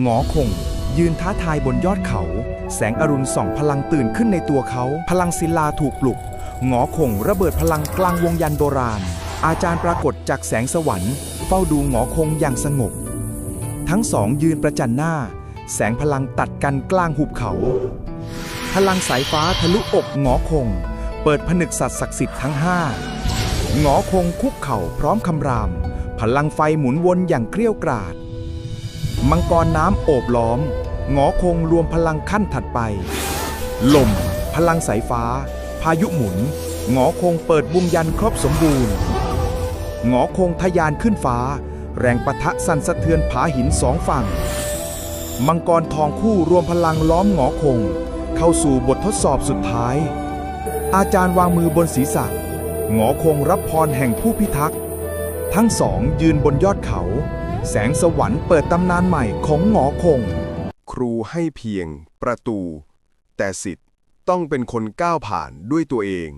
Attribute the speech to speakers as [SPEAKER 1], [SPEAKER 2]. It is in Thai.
[SPEAKER 1] หงอคง ยืนท้าทายบนยอดเขา แสงอรุณส่องพลังตื่นขึ้นในตัวเขา พลังศิลาถูกปลุก หงอคงระเบิดพลังกลางวงยันโบราณ อาจารย์ปรากฏจากแสงสวรรค์เฝ้าดูหงอคงอย่างสงบ ทั้งสองยืนประจันหน้า แสงพลังตัดกันกลางหุบเขา พลังสายฟ้าทะลุอกหงอคง เปิดผนึกสัตว์ศักดิ์สิทธิ์ทั้งห้าหงอคงคุกเข่าพร้อมคำราม พลังไฟหมุนวนอย่างเกลี้ยวกราด มังกรน้ำโอบล้อม งอคงรวมพลังขั้นถัดไป ลม พลังสายฟ้า พายุหมุน งอคงเปิดบวงยันครบสมบูรณ์ งอคงทะยานขึ้นฟ้า แรงปะทะสั่นสะเทือนผาหินสองฝั่ง มังกรทองคู่รวมพลังล้อมงอคง เข้าสู่บททดสอบสุดท้าย อาจารย์วางมือบนศีรษะงอคงรับพรแห่งผู้พิทักษ์ ทั้งสองยืนบนยอดเขา แสงสวรรค์เปิดตำนานใหม่ของหงอคง
[SPEAKER 2] ครูให้เพียงประตู แต่สิทธิ์ต้องเป็นคนก้าวผ่านด้วยตัวเอง